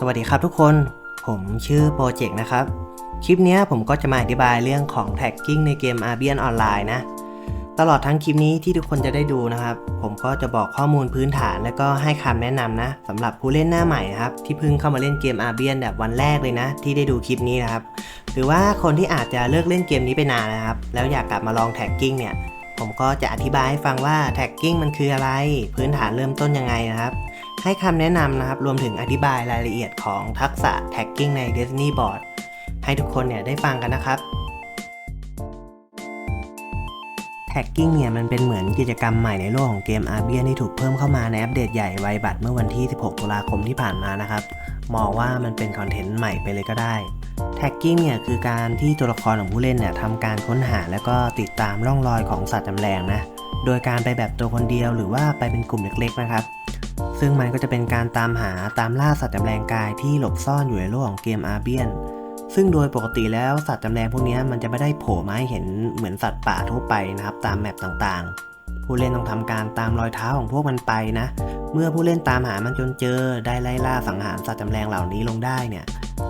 สวัสดีครับทุกคน ผมชื่อโปรเจกต์นะครับ คลิปนี้ผมก็จะมาอธิบายเรื่องของแท็กกิ้งในเกม a r b i a n ออนไลน์นะ ตลอดทั้งคลิปนี้ที่ทุกคนจะได้ดูนะครับ ผมก็จะบอกข้อมูลพื้นฐานแล้วก็ให้คำแนะนำนะสำหรับผู้เล่นหน้าใหม่นะครับ ที่เพิ่งเข้ามาเล่นเกม a r b i a n แบบวันแรกเลยนะ ที่ได้ดูคลิปนี้นะครับ หรือว่าคนที่อาจจะเลิกเล่นเกมนี้ไปนานนะครับ แล้วอยากกลับมาลองแท็กกิ้งเนี่ยผมก็จะอธิบายให้ฟังว่าแท็กกิ้งมันคืออะไร พื้นฐานเริ่มต้นยังไงนะครับ ให้คำแนะนำนะครับ รวมถึงอธิบายรายละเอียดของทักษะแท็กกิ้งใน Destiny Board ให้ทุกคนเนี่ยได้ฟังกันนะครับแท็กกิ้งเนี่ยมันเป็นเหมือนกิจกรรมใหม่ในโลกของเกม a r b i a n ที่ถูกเพิ่มเข้ามาในอัปเดตใหญ่ไวบัตรเมื่อวันที่ 16 ตุลาคมที่ผ่านมานะครับ มองว่ามันเป็นคอนเทนต์ใหม่ไปเลยก็ได้แท็กกิ้งเนี่ยคือการที่ตัวละครของผู้เล่นเนี่ยทำการค้นหาแล้วก็ติดตามร่องรอยของสัตว์จำแรงนะ โดยการไปแบบตัวคนเดียวหรือว่าไปเป็นกลุ่มเล็กๆนะครับ ซึ่งมันก็จะเป็นการตามหาตามล่าสัตว์จำแรงกายที่หลบซ่อนอยู่ในโลกของเกมอาร์เบียน ซึ่งโดยปกติแล้วสัตว์จำแรงพวกนี้มันจะไม่ได้โผล่มาให้เห็นเหมือนสัตว์ป่าทั่วไปนะครับตามแมปต่างๆ ผู้เล่นต้องทำการตามรอยเท้าของพวกมันไปนะ เมื่อผู้เล่นตามหามันจนเจอได้ไล่ล่าสังหารสัตว์จำแรงเหล่านี้ลงได้เนี่ย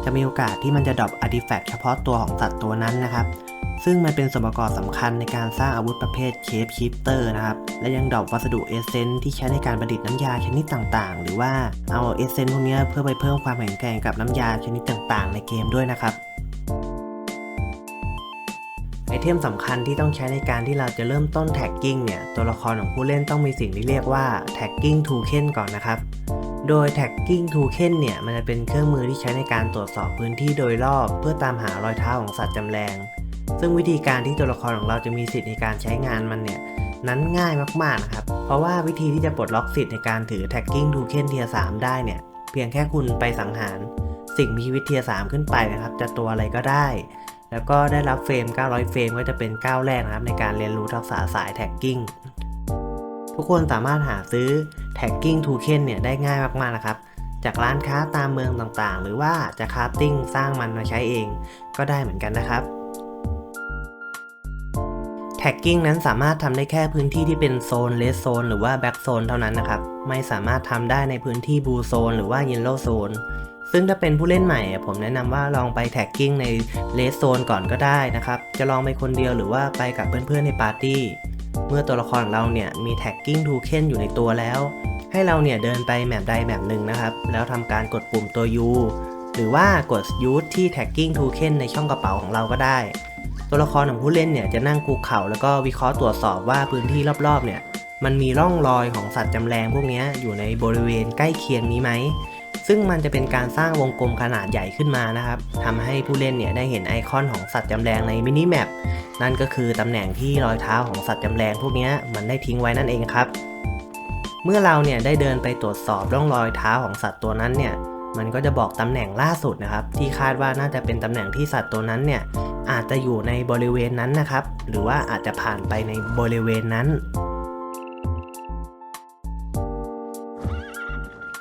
จะมีโอกาสที่มันจะดรอปอาร์ติแฟกต์เฉพาะตัวของสัตว์ตัวนั้นนะครับ ซึ่งมันเป็นส่วนประกอบสำคัญในการสร้างอาวุธประเภทเคปชิปเตอร์นะครับ และยังดรอปวัสดุเอเซนที่ใช้ในการประดิษฐ์น้ำยาชนิดต่างๆ หรือว่าเอาเอเซนพวกนี้เพื่อไปเพิ่มความแข็งแกร่งกับน้ำยาชนิดต่างๆ ในเกมด้วยนะครับไอเทมสำคัญที่ต้องใช้ในการที่เราจะเริ่มต้นแท็กกิ้งเนี่ย ตัวละครของผู้เล่นต้องมีสิ่งที่เรียกว่าแท็กกิ้งทูเคนก่อนนะครับ โดย Tagging Token เนี่ย มันจะเป็นเครื่องมือที่ใช้ในการตรวจสอบพื้นที่โดยรอบ เพื่อตามหารอยเท้าของสัตว์จำแรง ซึ่งวิธีการที่ตัวละครของเราจะมีสิทธิ์ในการใช้งานมันเนี่ยนั้นง่ายมากๆนะครับ เพราะว่าวิธีที่จะปลดล็อกสิทธิ์ในการถือ Tagging Token เทียร์3ได้เนี่ย เพียงแค่คุณไปสังหาร สิ่งมีชีวิตเทียร์3ขึ้นไปนะครับ จะตัวอะไรก็ได้ แล้วก็ได้รับเฟรม 900 เฟรมก็จะเป็นก้าวแรกนะครับในการเรียนรู้ทักษะสาย Tagging ทุกคนสามารถหาซื้อ Tagging Token เนี่ยได้ง่ายมากๆนะครับ จากร้านค้าตามเมืองต่างๆ หรือว่าจะคราฟติ้งสร้างมันมาใช้เองก็ได้เหมือนกันนะครับ Tagging นั้นสามารถทำได้แค่พื้นที่ที่เป็นโซนเลสโซนหรือว่าแบ็กโซนเท่านั้นนะครับ ไม่สามารถทำได้ในพื้นที่บูโซนหรือว่าเยลโลโซนซึ่งถ้าเป็นผู้เล่นใหม่ ผมแนะนำว่าลองไปแท็กกิ้งในเลสโซนก่อนก็ได้นะครับ จะลองไปคนเดียวหรือว่าไปกับเพื่อนๆในปาร์ตี้ เมื่อตัวละครของเราเนี่ยมี tagging token อยู่ในตัวแล้ว ให้เราเนี่ยเดินไปแมปใดแมปหนึ่งนะครับ แล้วทำการกดปุ่มตัว U หรือว่ากด use ที่ tagging token ในช่องกระเป๋าของเราก็ได้ ตัวละครของผู้เล่นเนี่ยจะนั่งคุกเข่าแล้วก็วิเคราะห์ตรวจสอบว่าพื้นที่รอบๆเนี่ยมันมีร่องรอยของสัตว์จำแรงพวกนี้อยู่ในบริเวณใกล้เคียงนี้ไหม ซึ่งมันจะเป็นการสร้างวงกลมขนาดใหญ่ขึ้นมานะครับทำให้ผู้เล่นเนี่ยได้เห็นไอคอนของสัตว์จำแรงในมินิแมปนั่นก็คือตำแหน่งที่รอยเท้าของสัตว์จำแรงพวกนี้มันได้ทิ้งไว้นั่นเองครับ เมื่อเราเนี่ยได้เดินไปตรวจสอบร่องรอยเท้าของสัตว์ตัวนั้นเนี่ย มันก็จะบอกตำแหน่งล่าสุดนะครับ ที่คาดว่าน่าจะเป็นตำแหน่งที่สัตว์ตัวนั้นเนี่ยอาจจะอยู่ในบริเวณนั้นนะครับ หรือว่าอาจจะผ่านไปในบริเวณนั้น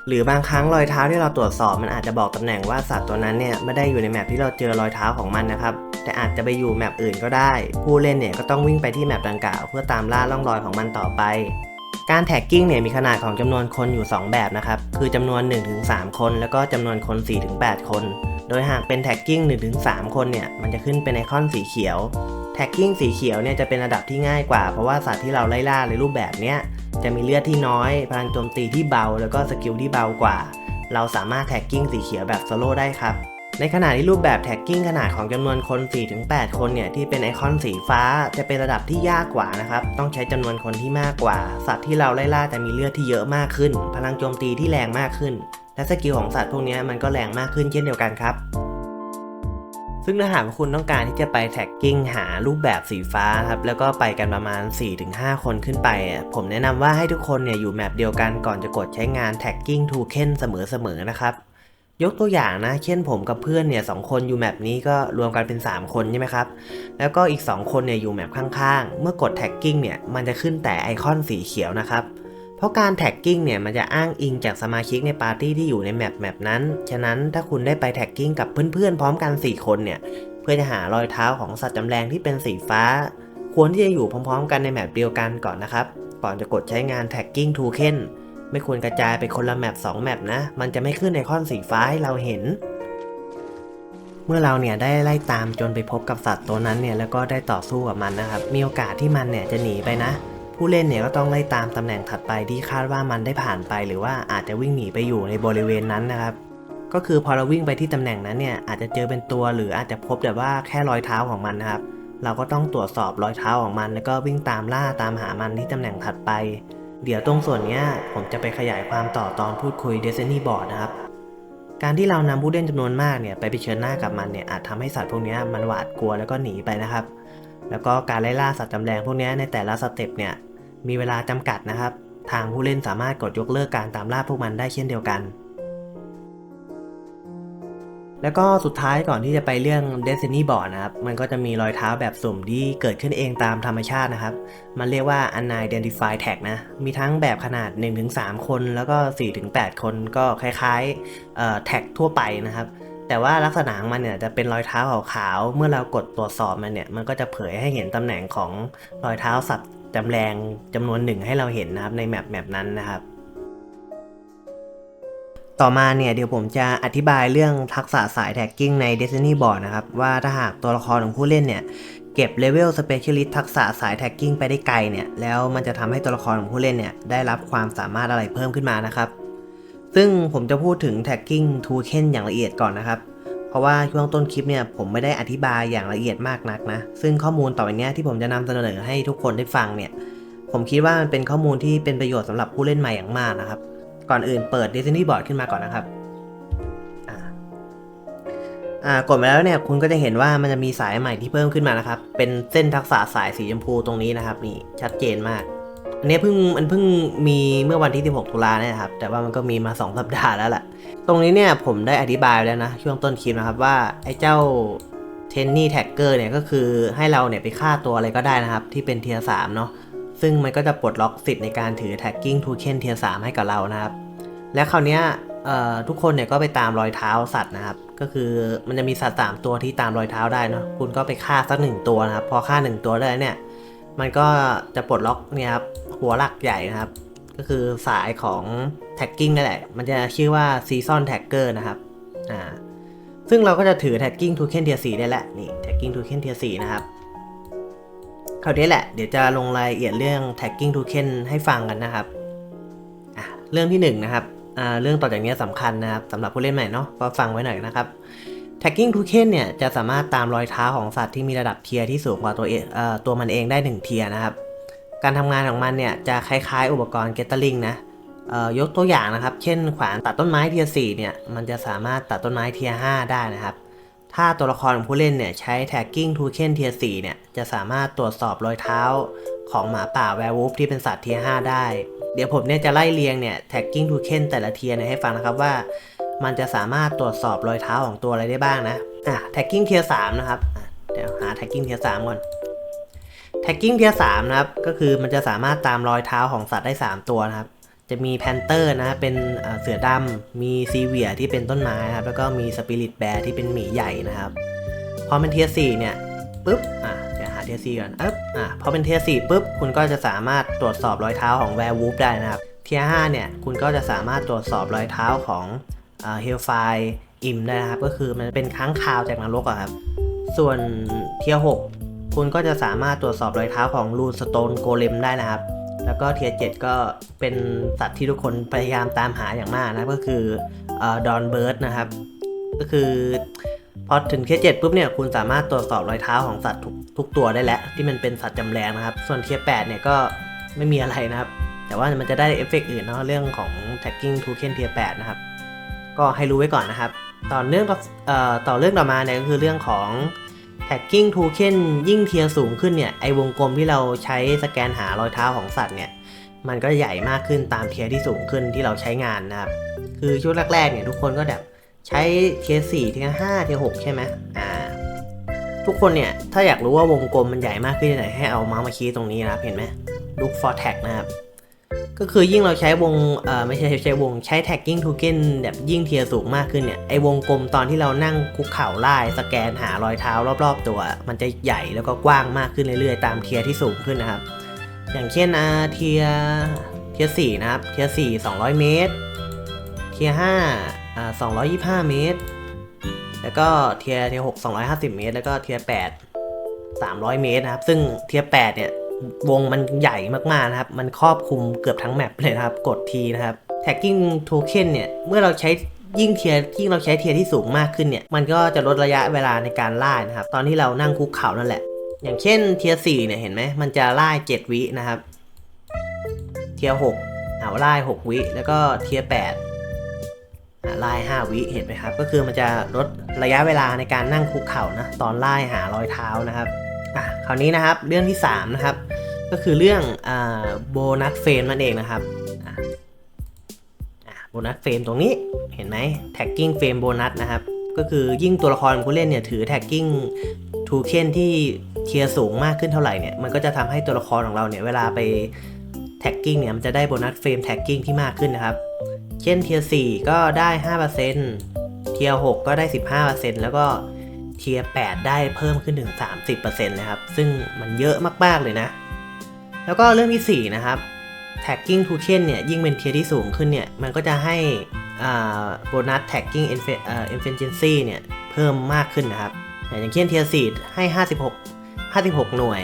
หรือบางครั้งรอยเท้าที่เราตรวจสอบมันอาจจะบอกตำแหน่งว่าสัตว์ตัวนั้นเนี่ยไม่ได้อยู่ในแมปที่เราเจอรอยเท้าของมันนะครับแต่อาจจะไปอยู่แมปอื่นก็ได้ ผู้เล่นเนี่ยก็ต้องวิ่งไปที่แมปดังกล่าว เพื่อตามล่าร่องรอยของมันต่อไป การแท็กกิ้งเนี่ยมีขนาดของจำนวนคนอยู่ 2 แบบนะครับ คือจำนวน 1-3 คน แล้วก็จำนวนคน 4-8 คน โดยหากเป็นแท็กกิ้ง 1-3 คนเนี่ยมันจะขึ้นเป็นไอคอนสีเขียว แท็กกิ้งสีเขียวเนี่ยจะเป็นระดับที่ง่ายกว่า เพราะว่าสัตว์ที่เราไล่ล่าในรูปแบบเนี้ยจะมีเลือดที่น้อย พลังโจมตีที่เบา แล้วก็สกิลที่เบากว่า เราสามารถแท็กกิ้งสีเขียวแบบโซโล่ได้ครับ ในขณะที่รูปแบบแท็กกิ้งขนาดของจำนวนคน 4-8 คนเนี่ยที่เป็นไอคอนสีฟ้าจะเป็นระดับที่ยากกว่านะครับ ต้องใช้จำนวนคนที่มากกว่า สัตว์ที่เราไล่ล่าจะมีเลือดที่เยอะมากขึ้น พลังโจมตีที่แรงมากขึ้น และสกิลของสัตว์พวกนี้มันก็แรงมากขึ้นเช่นเดียวกันครับซึ่งถ้าหากคุณต้องการที่จะไปแท็กกิ้งหารูปแบบสีฟ้าครับแล้วก็ไปกันประมาณ 4-5 คนขึ้นไป ผมแนะนำว่าให้ทุกคนเนี่ยอยู่แมปเดียวกันก่อนจะกดใช้งานแท็กกิ้งทูเคนเสมอๆนะครับ ยกตัวอย่างนะ เช่นผมกับเพื่อนเนี่ยสองคนอยู่แมปนี้ก็รวมกันเป็น 3 คนใช่ไหมครับ แล้วก็อีก 2 คนเนี่ยอยู่แมปข้างๆ เมื่อกดแท็กกิ้งเนี่ยมันจะขึ้นแต่ไอคอนสีเขียวนะครับ เพราะการแท็กกิ้งเนี่ยมันจะอ้างอิงจากสมาชิกในปาร์ตี้ที่อยู่ในแมปแมปนั้น ฉะนั้นถ้าคุณได้ไปแท็กกิ้งกับเพื่อนๆ พร้อมกัน 4 คนเนี่ย เพื่อจะหารอยเท้าของสัตว์จำแรงที่เป็นสีฟ้า ควรที่จะอยู่พร้อมๆ กันในแมปเดียวกันก่อนนะครับ ก่อนจะกดใช้งาน tagging token ไม่ควรกระจายไปคนละแมป2แมปนะ มันจะไม่ขึ้นไอคอนสีฟ้าให้เราเห็น เมื่อเราเนี่ยได้ไล่ตามจนไปพบกับสัตว์ตัวนั้นเนี่ยแล้วก็ได้ต่อสู้กับมันนะครับ มีโอกาสที่มันเนี่ยจะหนีไปนะ ผู้เล่นเนี่ยก็ต้องไล่ตามตำแหน่งถัดไปที่คาดว่ามันได้ผ่านไป หรือว่าอาจจะวิ่งหนีไปอยู่ในบริเวณนั้นนะครับ ก็คือพอเราวิ่งไปที่ตำแหน่งนั้นเนี่ยอาจจะเจอเป็นตัวหรืออาจจะพบแต่ว่าแค่รอยเท้าของมันนะครับเราก็ต้องตรวจสอบรอยเท้าของมัน แล้วก็วิ่งตามล่าตามหามันที่ตำแหน่งถัดไป เดี๋ยวตรงส่วนนี้ผมจะไปขยายความต่อตอนพูดคุย Destiny Board นะครับ การที่เรานำผู้เล่นจำนวนมากเนี่ยไปเผชิญหน้ากับมันเนี่ยอาจทำให้สัตว์พวกนี้มันหวาดกลัวแล้วก็หนีไปนะครับ แล้วก็การไล่ล่าสัตว์จำแรงพวกนี้ในแต่ละสเต็ปเนี่ยมีเวลาจำกัดนะครับ ทางผู้เล่นสามารถกดยกเลิกการตามล่าพวกมันได้เช่นเดียวกัน แล้วก็สุดท้ายก่อนที่จะไปเรื่อง Destiny Board นะครับ มันก็จะมีรอยเท้าแบบสุ่มที่เกิดขึ้นเองตามธรรมชาตินะครับ มันเรียกว่า Unidentified Tag นะ มีทั้งแบบขนาด 1-3 คน แล้วก็ 4-8 คนก็คล้ายๆแท็กทั่วไปนะครับ แต่ว่าลักษณะมันเนี่ยจะเป็นรอยเท้าขาวๆ เมื่อเรากดตรวจสอบมันเนี่ย มันก็จะเผยให้เห็นตำแหน่งของรอยเท้าสัตว์จำแรงจำนวนหนึ่งให้เราเห็นนะครับในแมปแมปนั้นนะครับ ต่อมาเนี่ยเดี๋ยวผมจะอธิบายเรื่องทักษะสายแท็กกิ้งใน Destiny Board นะครับ ว่าถ้าหากตัวละครของผู้เล่นเนี่ย เก็บเลเวล Specialist ทักษะสายแท็กกิ้งไปได้ไกลเนี่ย แล้วมันจะทำให้ตัวละครของผู้เล่นเนี่ย ได้รับความสามารถอะไรเพิ่มขึ้นมานะครับ ซึ่งผมจะพูดถึง Tagging Token อย่างละเอียดก่อนนะครับ เพราะว่าช่วงต้นคลิปเนี่ยผมไม่ได้อธิบายอย่างละเอียดมากนักนะซึ่งข้อมูลต่อไปเนี้ยที่ผมจะนำเสนอให้ทุกคนได้ฟังเนี่ยผมคิดว่ามันเป็นข้อมูลที่เป็นประโยชน์สำหรับผู้เล่นใหม่อย่างมากนะครับ ก่อนอื่นเปิด Destiny Board ขึ้นมาก่อนนะครับอ่ากดมาแล้วเนี่ยคุณก็จะเห็นว่ามันจะมีสายใหม่ที่เพิ่มขึ้นมานะครับ เป็นเส้นทักษะสายสีชมพูตรงนี้นะครับ นี่ชัดเจนมาก อันนี้เพิ่งมันเพิ่งมีเมื่อวันที่ 16 ตุลาเนี่ยครับ แต่ว่ามันก็มีมา 2 สัปดาห์แล้วแหละตรงนี้เนี่ยผมได้อธิบายแล้วนะ ช่วงต้นคลิปนะครับว่าไอ้เจ้าเทนนี่แท็กเกอร์เนี่ยก็คือให้เราเนี่ยไปฆ่าตัวอะไรก็ได้นะครับ ที่เป็นเทียร์สามเนาะ ซึ่งมันก็จะปลดล็อกสิทธิ์ในการถือ tagging token เทียร์สามให้กับเรานะครับ และคราวนี้ทุกคนเนี่ยก็ไปตามรอยเท้าสัตว์นะครับ ก็คือมันจะมีสัตว์สามตัวที่ตามรอยเท้าได้เนาะคุณก็ไปฆ่าสักหนึ่งตัวนะครับ พอฆ่าหนึ่งตัวได้เนี่ยมันก็จะปลดล็อกเนี่ยครับหัวหลักใหญ่นะครับ ก็คือสายของ tagging นั่นแหละ มันจะชื่อว่า season tagger นะครับอ่าซึ่งเราก็จะถือ tagging token tier 4ได้แหละนี่ tagging token tier 4นะครับ ครานี้แหละ เดี๋ยวจะลงรายละเอียดเรื่อง tagging token ให้ฟังกันนะครับเรื่องที่หนึ่งนะครับเรื่องต่อจากนี้สำคัญนะครับสำหรับผู้เล่นใหม่เนาะก็ฟังไว้หน่อยนะครับ tagging token เนี่ยจะสามารถตามรอยเท้าของสัตว์ที่มีระดับเทียร์ที่สูงกว่าตัวเองเอ่อตัวมันเองได้ 1 เทียร์นะครับ การทำงานของมันเนี่ยจะคล้ายๆ อุปกรณ์ Gathering นะยกตัวอย่างนะครับ เช่นขวานตัดต้นไม้เทียร์4เนี่ยมันจะสามารถตัดต้นไม้เทียร์5ได้นะครับ ถ้าตัวละครของผู้เล่นเนี่ยใช้ tagging token เทียร์4เนี่ยจะสามารถตรวจสอบรอยเท้าของหมาป่าแวร์วูฟที่เป็นสัตว์เทียร์5ได้ เดี๋ยวผมเนี่ยจะไล่เรียงเนี่ย tagging token แต่ละเทียร์เนี่ยให้ฟังนะครับว่า มันจะสามารถตรวจสอบรอยเท้าของตัวอะไรได้บ้างนะอะ tagging tier 3นะครับเดี๋ยวหา tagging tier 3ก่อน tagging tier 3นะครับก็คือมันจะสามารถตามรอยเท้าของสัตว์ได้ 3 ตัวนะครับ จะมี panther นะเป็นเสือดำมีซีเวียที่เป็นต้นไม้นะครับแล้วก็มี spirit bear ที่เป็นหมีใหญ่นะครับ พอเป็น tier 4เนี่ยปุ๊บอะเดี๋ยวหา tier 4ก่อนอึ๊บอะพอเป็น tier 4ปุ๊บคุณก็จะสามารถตรวจสอบรอยเท้าของ werewolf ได้นะครับ tier 5เนี่ยคุณก็จะสามารถตรวจสอบรอยเท้าของเฮลไฟอิมได้นะครับ ก็คือมันเป็นค้างคาวจากนรกอะครับ ส่วนเทียร์6คุณก็จะสามารถตรวจสอบรอยเท้าของรูนสโตนโกเลมได้นะครับ แล้วก็เทียร์7ก็เป็นสัตว์ที่ทุกคนพยายามตามหาอย่างมากนะก็คือดอนเบิร์ดนะครับ ก็คือพอถึงเทียร์7ปุ๊บเนี่ยคุณสามารถตรวจสอบรอยเท้าของสัตว์ทุกทุกตัวได้แล้ว ที่มันเป็นสัตว์จำแรงนะครับ ส่วนเทียร์8เนี่ยก็ไม่มีอะไรนะครับ แต่ว่ามันจะได้เอฟเฟกต์อื่นเนาะเรื่องของ tagging token tier 8นะครับ ก็ให้รู้ไว้ก่อนนะครับ ต่อเนื่องต่อเอ่อต่อเรื่องต่อมาเนี่ยก็คือเรื่องของ tagging token ยิ่งเทียร์สูงขึ้นเนี่ยไอวงกลมที่เราใช้สแกนหารอยเท้าของสัตว์เนี่ยมันก็ใหญ่มากขึ้นตามเทียร์ที่สูงขึ้นที่เราใช้งานนะครับ คือช่วงแรกๆเนี่ยทุกคนก็แบบใช้เทียร์4เทียร์5เทียร์6ใช่ไหมอ่าทุกคนเนี่ยถ้าอยากรู้ว่าวงกลมมันใหญ่มากขึ้นที่ไหนให้เอาเมาส์มาชี้ตรงนี้นะครับเห็นไหม look for tag นะครับ ก็คือยิ่งเราใช้วงเอ่อไม่ใช่ใช้วงใช้ tagging token แบบยิ่งเทียสูงมากขึ้นเนี่ยไอวงกลมตอนที่เรานั่งคุกเข่าไล่สแกนหารอยเท้ารอบๆ ตัว มันจะใหญ่แล้วก็กว้างมากขึ้นเรื่อยๆ ตามเทียที่สูงขึ้นนะครับ อย่างเช่นอาเทียเทียสี่นะครับเทียสี่สองร้อยเมตร เทียห้าอ่าสองร้อยยี่ห้าเมตร แล้วก็เทียเทียหกสองร้อยห้าสิบเมตร แล้วก็เทียแปดสามร้อยเมตรนะครับ ซึ่งเทียแปดเนี่ย วงมันใหญ่มากๆนะครับ มันครอบคลุมเกือบทั้งแมปเลยนะครับ กดทีนะครับ tagging token เนี่ย เมื่อเราใช้ยิ่งเทียร์ยิ่งเราใช้เทียร์ที่สูงมากขึ้นเนี่ย มันก็จะลดระยะเวลาในการล่านะครับ ตอนที่เรานั่งคุกเข่านั่นแหละ อย่างเช่นเทียร์สี่เนี่ยเห็นไหม มันจะล่าเจ็ดวินะครับ เทียร์หกเอาไล่หกวิ แล้วก็เทียร์แปดอ่าไล่ห้าวิเห็นไหมครับ ก็คือมันจะลดระยะเวลาในการนั่งคุกเข่านะ ตอนไล่หารอยเท้านะครับ อะคราวนี้นะครับเรื่องที่สามนะครับก็คือเรื่องอ่าโบนัสเฟรมนั่นเองนะครับโบนัสเฟรมตรงนี้เห็นไหม tagging frame bonus นะครับก็คือยิ่งตัวละครของผู้เล่นเนี่ยถือ tagging token ที่เทียร์สูงมากขึ้นเท่าไหร่เนี่ยมันก็จะทำให้ตัวละครของเราเนี่ยเวลาไป tagging เนี่ยมันจะได้โบนัสเฟรม tagging ที่มากขึ้นนะครับ เช่นเทียร์4ก็ได้ 5%เทียร์6ก็ได้ 15%แล้วก็ เทียร์8ได้เพิ่มขึ้นถึง 30%เลยครับ ซึ่งมันเยอะมากๆเลยนะ แล้วก็เรื่องที่ 4 นะครับ tagging token เนี่ย ยิ่งเป็นเทียร์ที่สูงขึ้นเนี่ย มันก็จะให้โบนัส tagging efficiency เนี่ย เพิ่มมากขึ้นนะครับ อย่างเช่นเทียร์4ให้ 56 56 หน่วย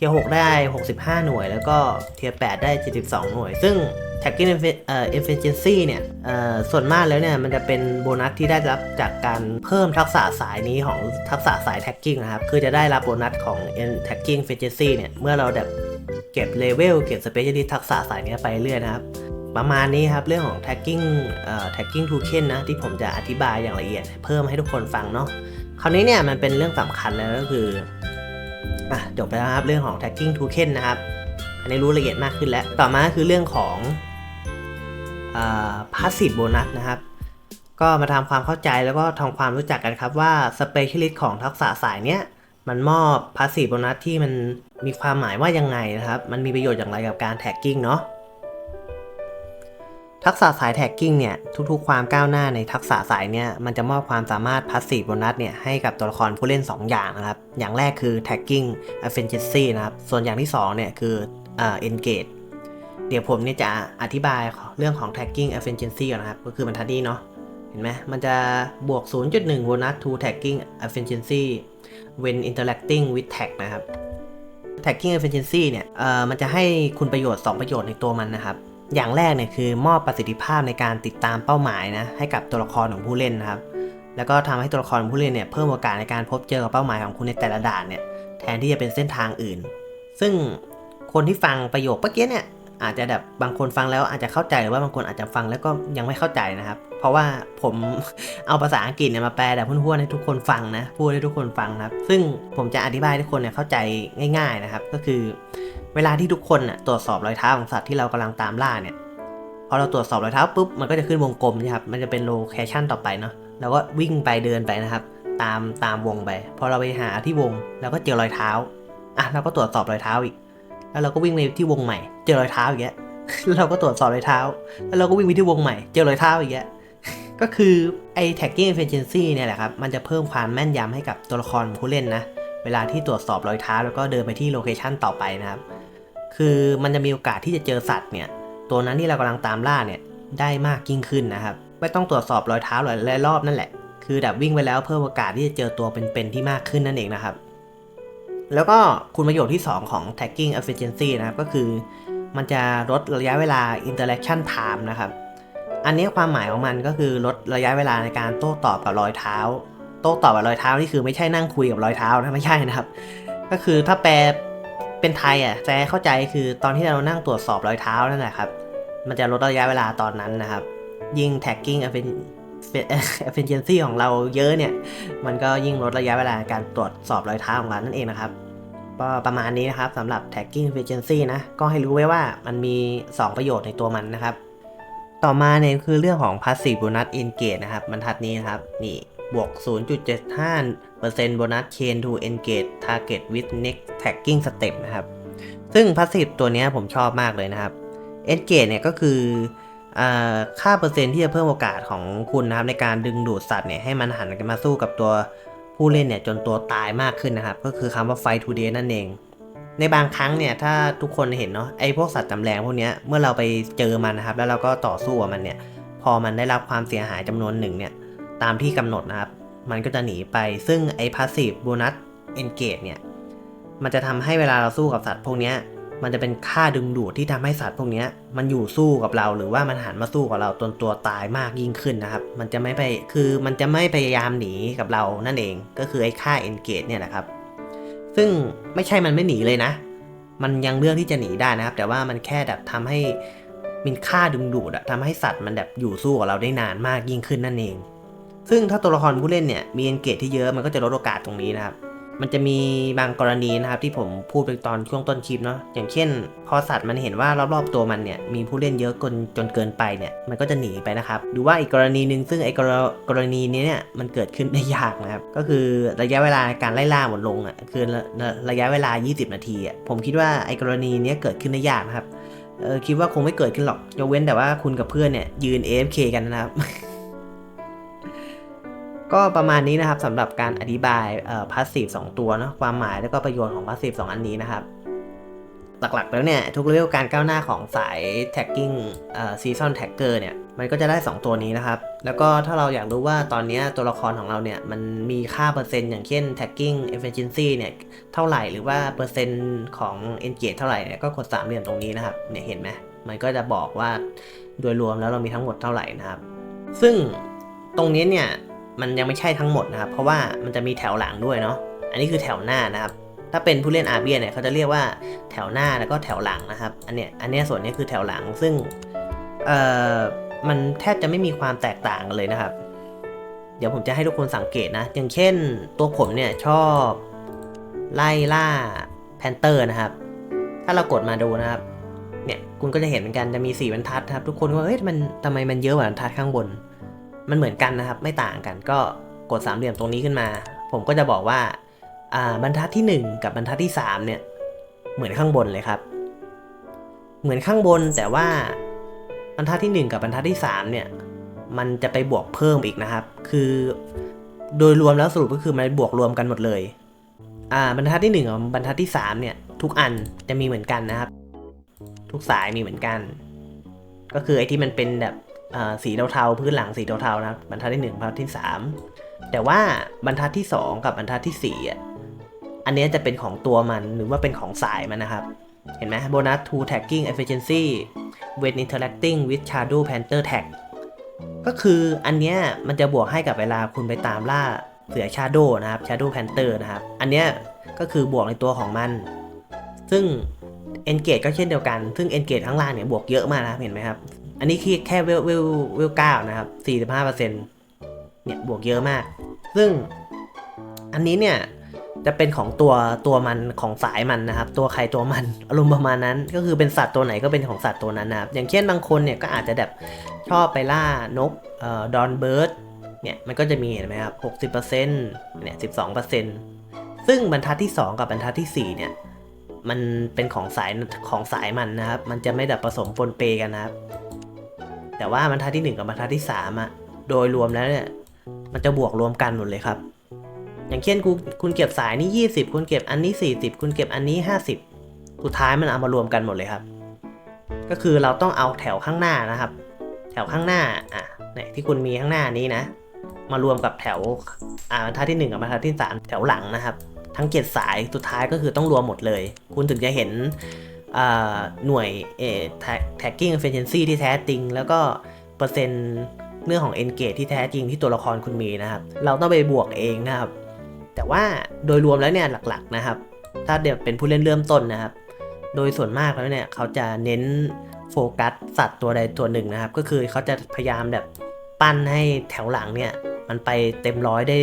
ทียร์6ได้ 65 หน่วย แล้วก็เทียร์8ได้ 72 หน่วย ซึ่ง tagging effe- เอ่อ efficiency เนี่ยเอ่อส่วนมากแล้วเนี่ย มันจะเป็นโบนัสที่ได้รับจากการเพิ่มทักษะสายนี้ของทักษะสาย tagging นะครับ คือจะได้รับโบนัสของ tagging efficiency เนี่ย เมื่อเราแบบเก็บเลเวลเก็บ specialist ทักษะสายนี้ไปเรื่อยนะครับ ประมาณนี้ครับ เรื่องของ tagging เอ่อ tagging token นะ ที่ผมจะอธิบายอย่างละเอียด เพิ่มให้ทุกคนฟังเนาะคราวนี้เนี่ยมันเป็นเรื่องสำคัญแล้วก็คือ อะจบไปแล้วครับเรื่องของ tagging token นะครับ อันนี้รู้ละเอียดมากขึ้นแล้ว ต่อมาคือเรื่องของอ่า passive bonus นะครับ ก็มาทำความเข้าใจแล้วก็ทำความรู้จักกันครับว่า specialist ของทักษะสายเนี้ยมันมอบ passive bonus ที่มันมีความหมายว่ายังไงนะครับ มันมีประโยชน์อย่างไรกับการ tagging เนาะ ทักษะสาย tagging เนี่ยทุกๆ ความก้าวหน้าในทักษะสายเนี่ยมันจะมอบความสามารถ passive bonus เนี่ยให้กับตัวละครผู้เล่น 2 อย่างนะครับ อย่างแรกคือ tagging efficiency นะครับ ส่วนอย่างที่2เนี่ยคือเอ่า engage เดี๋ยวผมเนี่ยจะอธิบายเรื่องของ tagging efficiency ก่อนนะครับ ก็คือมันทัดนี้เนาะเห็นไหมมันจะบวก 0.1 bonus to tagging efficiency when interacting with tag นะครับ tagging efficiency เนี่ยเอ่อมันจะให้คุณประโยชน์ 2 ประโยชน์ในตัวมันนะครับ อย่างแรกเนี่ยคือมอบประสิทธิภาพในการติดตามเป้าหมายนะให้กับตัวละครของผู้เล่นนะครับ แล้วก็ทำให้ตัวละครของผู้เล่นเนี่ยเพิ่มโอกาสในการพบเจอกับเป้าหมายของคุณในแต่ละด่านเนี่ยแทนที่จะเป็นเส้นทางอื่น ซึ่งคนที่ฟังประโยคเมื่อกี้เนี่ยอาจจะแบบบางคนฟังแล้วอาจจะเข้าใจหรือว่าบางคนอาจจะฟังแล้วก็ยังไม่เข้าใจนะครับ เพราะว่าผมเอาภาษาอังกฤษเนี่ยมาแปลแบบห้วนๆให้ทุกคนฟังนะพูดให้ทุกคนฟังนะครับ ซึ่งผมจะอธิบายให้ทุกคนเนี่ยเข้าใจง่าย ๆนะครับ ก็คือ เวลาที่ทุกคนน่ะตรวจสอบรอยเท้าของสัตว์ที่เรากำลังตามล่าเนี่ยพอเราตรวจสอบรอยเท้าปุ๊บมันก็จะขึ้นวงกลมนะครับมันจะเป็นโลเคชันต่อไปเนาะเราก็วิ่งไปเดินไปนะครับ ตามตามวงไปพอเราไปหาที่วงเราก็เจอรอยเท้าอะเราก็ตรวจสอบรอยเท้าอีก แล้วเราก็วิ่งไปที่วงใหม่ เจอรอยเท้าอีกแล้วเราก็ตรวจสอบรอยเท้า แล้วเราก็วิ่งไปที่วงใหม่เจอรอยเท้าอีกแล้วก็คือไอ้ tagging efficiency เนี่ยแหละครับมันจะเพิ่มความแม่นยำให้กับตัวละครผู้เล่นนะเวลาที่ตรวจสอบรอยเท้าแล้วก็เดินไปที่โลเคชันต่อไปนะครับ คือมันจะมีโอกาสที่จะเจอสัตว์เนี่ย ตัวนั้นที่เรากำลังตามล่าเนี่ยได้มากยิ่งขึ้นนะครับ ไม่ต้องตรวจสอบรอยเท้าหลายรอบนั่นแหละ คือแบบวิ่งไปแล้วเพิ่มโอกาสที่จะเจอตัวเป็นๆที่มากขึ้นนั่นเองนะครับ แล้วก็คุณประโยชน์ที่ 2 ของ tagging efficiency นะครับก็คือ มันจะลดระยะเวลา interaction time นะครับ อันนี้ความหมายของมันก็คือลดระยะเวลาในการโต้ตอบกับรอยเท้า โต้ตอบกับรอยเท้านี่คือไม่ใช่นั่งคุยกับรอยเท้านะไม่ใช่นะครับ ก็คือถ้าแปล เป็นไทยอะจะเข้าใจคือตอนที่เรานั่งตรวจสอบรอยเท้านั่นแหละครับ มันจะลดระยะเวลาตอนนั้นนะครับ ยิ่ง tagging efficiency ของเราเยอะเนี่ย มันก็ยิ่งลดระยะเวลาการตรวจสอบรอยเท้าของเรานั่นเองนะครับก็ประมาณนี้นะครับสำหรับ tagging efficiency นะ ก็ให้รู้ไว้ว่ามันมี 2 ประโยชน์ในตัวมันนะครับ ต่อมาเนี่ยคือเรื่องของ passive bonus engage นะครับบรรทัดนี้นะครับ นี่ บวก 0.75% bonus chain to engage target with next tagging step นะครับ ซึ่ง passive ตัวนี้ผมชอบมากเลยนะครับ engage เนี่ยก็คืออค่าเปอร์เซ็นต์ที่จะเพิ่มโอกาสของคุณนะครับในการดึงดูดสัตว์เนี่ยให้มันหันกันมาสู้กับตัวผู้เล่นเนี่ยจนตัวตายมากขึ้นนะครับ ก็คือคำว่า fight Today นั่นเอง ในบางครั้งเนี่ยถ้าทุกคนเห็นเนาะไอ้พวกสัตว์จำแรงพวกเนี้ยเมื่อเราไปเจอมันนะครับ แล้วเราก็ต่อสู้กับมันเนี่ย พอมันได้รับความเสียหายจำนวนหนึ่งเนี่ย ตามที่กำหนดนะครับ มันก็จะหนีไปซึ่งไอ้ passive bonus engage เนี่ย มันจะทำให้เวลาเราสู้กับสัตว์พวกนี้มันจะเป็นค่าดึงดูดที่ทำให้สัตว์พวกนี้มันอยู่สู้กับเราหรือว่ามันหันมาสู้กับเราจนตัวตายมากยิ่งขึ้นนะครับ มันจะไม่ไปคือมันจะไม่พยายามหนีกับเรานั่นเองก็คือไอ้ค่า engage เนี่ยแหละครับ ซึ่งไม่ใช่มันไม่หนีเลยนะ มันยังเลือกที่จะหนีได้นะครับ แต่ว่ามันแค่แบบทำให้มีค่าดึงดูดอะทำให้สัตว์มันแบบอยู่สู้กับเราได้นานมากยิ่งขึ้นนั่นเอง ซึ่งถ้าตัวละครผู้เล่นเนี่ยมี engage ที่เยอะมันก็จะลดโอกาสตรงนี้นะครับมันจะมีบางกรณีนะครับที่ผมพูดไปตอนช่วงต้นคลิปเนาะอย่างเช่น พอสัตว์มันเห็นว่ารอบๆตัวมันเนี่ยมีผู้เล่นเยอะจนจนเกินไปเนี่ยมันก็จะหนีไปนะครับหรือว่าอีกกรณีหนึ่งซึ่งไอ้กรกรณีนี้เนี่ยมันเกิดขึ้นได้ยากนะครับก็คือระยะเวลาการไล่ล่าหมดลงอะคือระระยะเวลา 20 นาทีอะผมคิดว่าไอ้กรณีนี้เกิดขึ้นได้ยากนะครับคิดว่าคงไม่เกิดขึ้นหรอกยกเว้นแต่ว่าคุณกับเพื่อนเนี่ยยืน AFK กันนะครับ ก็ประมาณนี้นะครับสำหรับการอธิบายพาสซีฟ2ตัวนะความหมายแล้วก็ประโยชน์ของพาสซีฟ2อันนี้นะครับ หลักๆแล้วเนี่ย ทุกเลเวลการก้าวหน้าของสาย tagging season tagger เนี่ย มันก็จะได้ 2 ตัวนี้นะครับ แล้วก็ถ้าเราอยากรู้ว่าตอนนี้ตัวละครของเราเนี่ย มันมีค่าเปอร์เซ็นต์อย่างเช่น tagging efficiency เนี่ยเท่าไหร่หรือว่าเปอร์เซ็นต์ของ engage เท่าไหร่เนี่ยก็กดสามเหลี่ยมตรงนี้นะครับเนี่ยเห็นไหมมันก็จะบอกว่าโดยรวมแล้วเรามีทั้งหมดเท่าไหร่นะครับ ซึ่งตรงนี้เนี่ย มันยังไม่ใช่ทั้งหมดนะครับ เพราะว่ามันจะมีแถวหลังด้วยเนาะอันนี้คือแถวหน้านะครับ ถ้าเป็นผู้เล่นอาเบียเนี่ยเขาจะเรียกว่าแถวหน้าแล้วก็แถวหลังนะครับ อันเนี้ยอันเนี้ยส่วนนี้คือแถวหลังซึ่งเอ่อมันแทบจะไม่มีความแตกต่างกันเลยนะครับ เดี๋ยวผมจะให้ทุกคนสังเกตนะ อย่างเช่นตัวผมเนี่ยชอบไล่ล่าแพนเตอร์นะครับ ถ้าเรากดมาดูนะครับ เนี่ยคุณก็จะเห็นเหมือนกันจะมี4บรรทัดนะครับ ทุกคนว่าเอ้ยมันทำไมมันเยอะกว่าบรรทัดข้างบน มันเหมือนกันนะครับ ไม่ต่างกันก็กดสามเหลี่ยมตรงนี้ขึ้นมา ผมก็จะบอกว่าบรรทัดที่ 1 กับบรรทัดที่ 3 เนี่ย เหมือนข้างบนเลยครับ เหมือนข้างบนแต่ว่าบรรทัดที่ 1 กับบรรทัดที่ 3 เนี่ย มันจะไปบวกเพิ่มอีกนะครับ คือโดยรวมแล้วสรุปก็คือมันบวกรวมกันหมดเลยบรรทัดที่ 1 กับบรรทัดที่ 3 เนี่ย ทุกอันจะมีเหมือนกันนะครับ ทุกสายมีเหมือนกัน ก็คือไอ้ที่มันเป็นแบบ สีเทาๆพื้นหลังสีเทาๆนะครับบรรทัดที่1บรรทัดที่ 3 แต่ว่าบรรทัดที่ 2 กับบรรทัดที่4อะอันเนี้ยจะเป็นของตัวมันหรือว่าเป็นของสายมันนะครับ เห็นไหม bonus to tagging efficiency when interacting with shadow panther tag ก็คืออันเนี้ยมันจะบวกให้กับเวลาคุณไปตามล่าเสือ shadow นะครับ shadow panther นะครับ อันเนี้ยก็คือบวกในตัวของมัน ซึ่ง engage ก็เช่นเดียวกัน ซึ่ง engage ข้างล่างเนี่ยบวกเยอะมากนะครับเห็นไหมครับ อันนี้คือแค่เวลเวลเวลเก้านะครับสี่สิบห้าเปอร์เซ็นต์เนี่ยบวกเยอะมาก ซึ่งอันนี้เนี่ยจะเป็นของตัวตัวมันของสายมันนะครับ ตัวใครตัวมันอารมณ์ประมาณนั้น ก็คือเป็นสัตว์ตัวไหนก็เป็นของสัตว์ตัวนั้นนะครับอย่างเช่นบางคนเนี่ยก็อาจจะแบบชอบไปล่านกเอ่อดอนเบิร์ดเนี่ยมันก็จะมีเห็นไหมครับหกสิบเปอร์เซ็นต์เนี่ยสิบสองเปอร์เซ็นต์ซึ่งบรรทัดที่ 2 กับบรรทัดที่ 4 เนี่ย มันเป็นของสายของสายมันนะครับ มันจะไม่แบบผสมปนเปกันนะครับ แต่ว่าบรรทัดที่ 1 กับบรรทัดที่3อะโดยรวมแล้วเนี่ยมันจะบวกรวมกันหมดเลยครับ อย่างเช่นคุณคุณเก็บสายนี้ 20 คุณเก็บอันนี้ 40 คุณเก็บอันนี้ 50 สุดท้ายมันเอามารวมกันหมดเลยครับ ก็คือเราต้องเอาแถวข้างหน้านะครับ แถวข้างหน้าอะเนี่ยที่คุณมีข้างหน้านี้นะ มารวมกับแถวอ่าบรรทัดที่ 1 กับบรรทัดที่ 3 แถวหลังนะครับ ทั้งเจ็ดสายสุดท้ายก็คือต้องรวมหมดเลย คุณถึงจะเห็น หน่วยเอ่อ tagging efficiency ที่แท้จริง แล้วก็เปอร์เซ็นต์เรื่องของ engage ที่แท้จริงที่ตัวละครคุณมีนะครับ เราต้องไปบวกเองนะครับ แต่ว่าโดยรวมแล้วเนี่ยหลักๆนะครับ ถ้าเดี๋ยวเป็นผู้เล่นเริ่มต้นนะครับ โดยส่วนมากแล้วเนี่ยเขาจะเน้นโฟกัสสัตว์ตัวใดตัวหนึ่งนะครับ ก็คือเขาจะพยายามแบบปั้นให้แถวหลังเนี่ยมันไปเต็มร้อยได้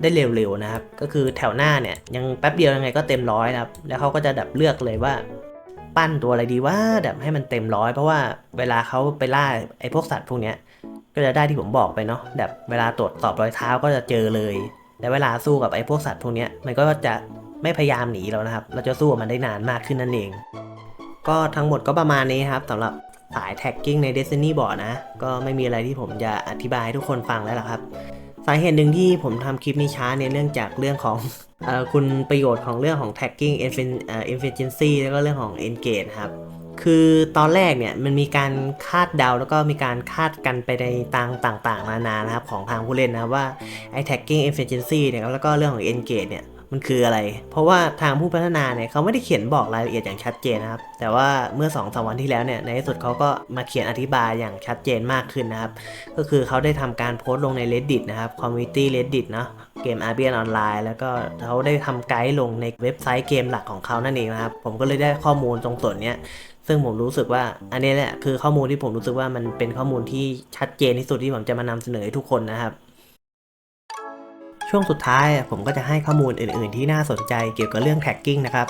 ได้เร็วๆนะครับ ก็คือแถวหน้าเนี่ยยังแป๊บเดียวยังไงก็เต็มร้อยนะครับ แล้วเขาก็จะดับเลือกเลยว่า ปั้นตัวอะไรดีว่าแบบให้มันเต็มร้อยเพราะว่าเวลาเขาไปล่าไอ้พวกสัตว์พวกเนี้ยก็จะได้ที่ผมบอกไปเนาะแบบเวลาตรวจสอบรอยเท้าก็จะเจอเลยแต่เวลาสู้กับไอ้พวกสัตว์พวกเนี้ยมันก็จะไม่พยายามหนีแล้วนะครับ เราจะสู้กับมันได้นานมากขึ้นนั่นเอง ก็ทั้งหมดก็ประมาณนี้ครับสำหรับสายแท็กกิ้งใน Destiny บอร์ดนะ ก็ไม่มีอะไรที่ผมจะอธิบายให้ทุกคนฟังแล้วล่ะครับ สาเหตุหนึ่งที่ผมทำคลิปนี้ช้าเนี่ยเนื่องจากเรื่องของอคุณประโยชน์ของเรื่องของ tagging efficiency แล้วก็เรื่องของ engage ครับ คือตอนแรกเนี่ยมันมีการคาดเดาแล้วก็มีการคาดกันไปในต่างต่างๆนานานะครับของทางผู้เล่นนะว่าไอ้ tagging efficiency เนี่ยแล้วก็เรื่องของ engage เนี่ย มันคืออะไร เพราะว่าทางผู้พัฒนาเนี่ยเขาไม่ได้เขียนบอกรายละเอียดอย่างชัดเจนนะครับ แต่ว่าเมื่อ2อสวันที่แล้วเนี่ยในที่สุดเขาก็มาเขียนอธิบายอย่างชัดเจนมากขึ้นนะครับ ก็คือเขาได้ทำการโพสต์ลงใน reddit นะครับ community reddit เนาะเกม a r b i a n ออนไลน์แล้วก็เขาได้ทำไกด์ลงในเว็บไซต์เกมหลักของเขานั่นเองนะครับ ผมก็เลยได้ข้อมูลตรงส่วนเนี้ยซึ่งผมรู้สึกว่าอันนี้แหละคือข้อมูลที่ผมรู้สึกว่ามันเป็นข้อมูลที่ชัดเจนที่สุดที่ผมจะมานำเสนอให้ทุกคนนะครับ ช่วงสุดท้ายผมก็จะให้ข้อมูลอื่น ๆ ที่น่าสนใจเกี่ยวกับเรื่องแท็กกิ้งนะครับ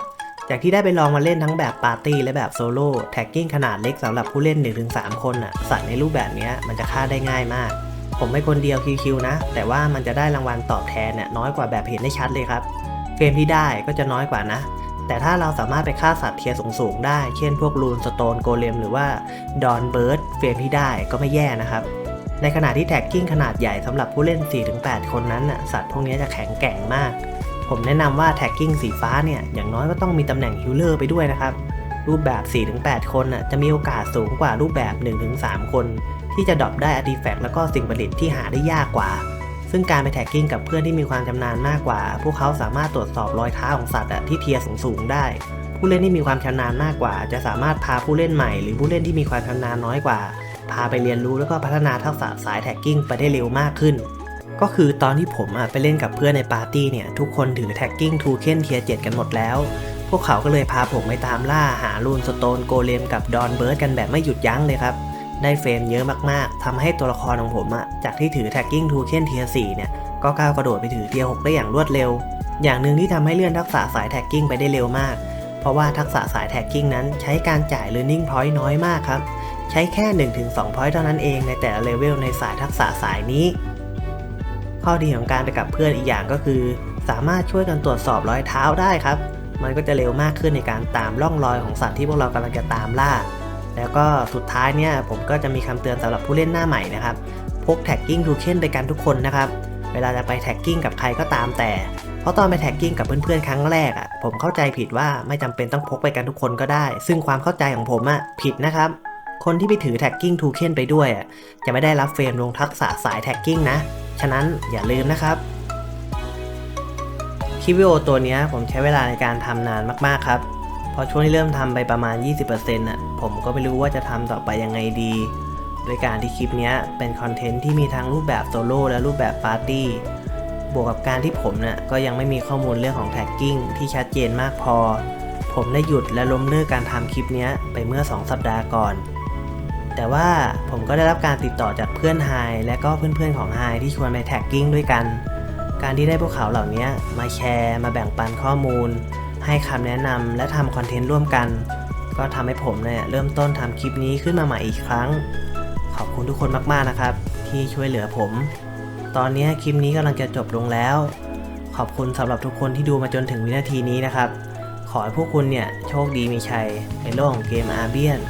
จากที่ได้ไปลองมาเล่นทั้งแบบปาร์ตี้และแบบโซโล่แท็กกิ้งขนาดเล็กสำหรับผู้เล่น 1-3 คนอะสัตว์ในรูปแบบนี้มันจะฆ่าได้ง่ายมาก ผมไม่คนเดียวคิวๆนะ แต่ว่ามันจะได้รางวัลตอบแทนเนี่ยน้อยกว่าแบบเห็นได้ชัดเลยครับเฟรมที่ได้ก็จะน้อยกว่านะแต่ถ้าเราสามารถไปฆ่าสัตว์เทียสูงๆได้ เช่นพวกรูนสโตนโกเลม หรือว่าดอนเบิร์ดเฟรมที่ได้ก็ไม่แย่นะครับ ในขณะที่แท็กกิ้งขนาดใหญ่สำหรับผู้เล่น 4-8 คนนั้นน่ะสัตว์พวกนี้จะแข็งแกร่งมาก ผมแนะนำว่าแท็กกิ้งสีฟ้าเนี่ยอย่างน้อยก็ต้องมีตำแหน่งฮิลเลอร์ไปด้วยนะครับ รูปแบบ 4-8 คนน่ะจะมีโอกาสสูงกว่ารูปแบบ 1-3 คน ที่จะดรอปได้อาร์ติแฟกต์แล้วก็สิ่งประดิษฐ์ที่หาได้ยากกว่า ซึ่งการไปแท็กกิ้งกับเพื่อนที่มีความชำนาญมากกว่า พวกเขาสามารถตรวจสอบรอยเท้าของสัตว์ที่เทียร์สูงๆได้ผู้เล่นที่มีความชำนาญมากกว่า จะสามารถพาผู้เล่นใหม่หรือผู้เล่นที่มีความชำนาญน้อยกว่า พาไปเรียนรู้แล้วก็พัฒนาทักษะสายแท็กกิ้งไปได้เร็วมากขึ้น ก็คือตอนที่ผมอะไปเล่นกับเพื่อนในปาร์ตี้เนี่ย ทุกคนถือแท็กกิ้งทูเคนเทียเจ็ดกันหมดแล้ว พวกเขาก็เลยพาผมไปตามล่าหารูนสโตนโกเลมกับดอนเบิร์ดกันแบบไม่หยุดยั้งเลยครับได้เฟรมเยอะมากๆทำให้ตัวละครของผมอะจากที่ถือแท็กกิ้งทูเคนเทีย4เนี่ย ก็ก้าวกระโดดไปถือเทีย6ได้อย่างรวดเร็ว อย่างหนึ่งที่ทำให้เลื่อนทักษะสายแท็กกิ้งไปได้เร็วมาก เพราะว่าทักษะสายแท็กกิ้งนั้นใช้การจ่าย learning point น้อยมากครับ ใช้แค่ 1-2 point เท่านั้นเองในแต่ละเลเวลในสายทักษะสายนี้ ข้อดีของการไปกับเพื่อนอีกอย่างก็คือ สามารถช่วยกันตรวจสอบรอยเท้าได้ครับ มันก็จะเร็วมากขึ้นในการตามร่องรอยของสัตว์ที่พวกเรากำลังจะตามล่า แล้วก็สุดท้ายเนี่ยผมก็จะมีคำเตือนสำหรับผู้เล่นหน้าใหม่นะครับพกแท็กกิ้งทูเคนไปกันทุกคนนะครับเวลาจะไปแท็กกิ้งกับใครก็ตามแต่ เพราะตอนไปแท็กกิ้งกับเพื่อนๆครั้งแรกอะ่ะ ผมเข้าใจผิดว่าไม่จำเป็นต้องพกไปกันทุกคนก็ได้ ซึ่งความเข้าใจของผมอะ่ะผิดนะครับ คนที่ไปถือแท็กกิ้งทูเคนไปด้วยจะไม่ได้รับเฟรมลงทักษะสายแท็กกิ้งนะ ฉะนั้นอย่าลืมนะครับคลิปวิดีโอตัวนี้ผมใช้เวลาในการทำนานมากๆครับพอช่วงที่เริ่มทำไปประมาณ 20%อะผมก็ไม่รู้ว่าจะทำต่อไปยังไงดี โดยการที่คลิปนี้เป็นคอนเทนต์ที่มีทั้งรูปแบบโซโล่และรูปแบบปาร์ตี้บวกกับการที่ผมเนี่ยก็ยังไม่มีข้อมูลเรื่องของแท็กกิ้งที่ชัดเจนมากพอ ผมได้หยุดและล้มเลิกการทำคลิปนี้ไปเมื่อ 2 สัปดาห์ก่อน แต่ว่าผมก็ได้รับการติดต่อจากเพื่อนไฮและก็เพื่อนๆของไฮที่ชวนไปแท็กกิ้งด้วยกัน การที่ได้พวกเขาเหล่านี้มาแชร์มาแบ่งปันข้อมูล ให้คำแนะนำและทำคอนเทนต์ร่วมกัน ก็ทำให้ผมเนี่ยเริ่มต้นทำคลิปนี้ขึ้นมาใหม่อีกครั้ง ขอบคุณทุกคนมากๆนะครับ ที่ช่วยเหลือผม ตอนนี้คลิปนี้กำลังจะจบลงแล้ว ขอบคุณสำหรับทุกคนที่ดูมาจนถึงวินาทีนี้นะครับ ขอให้พวกคุณเนี่ยโชคดีมีชัยในโลกของเกมอาเบียน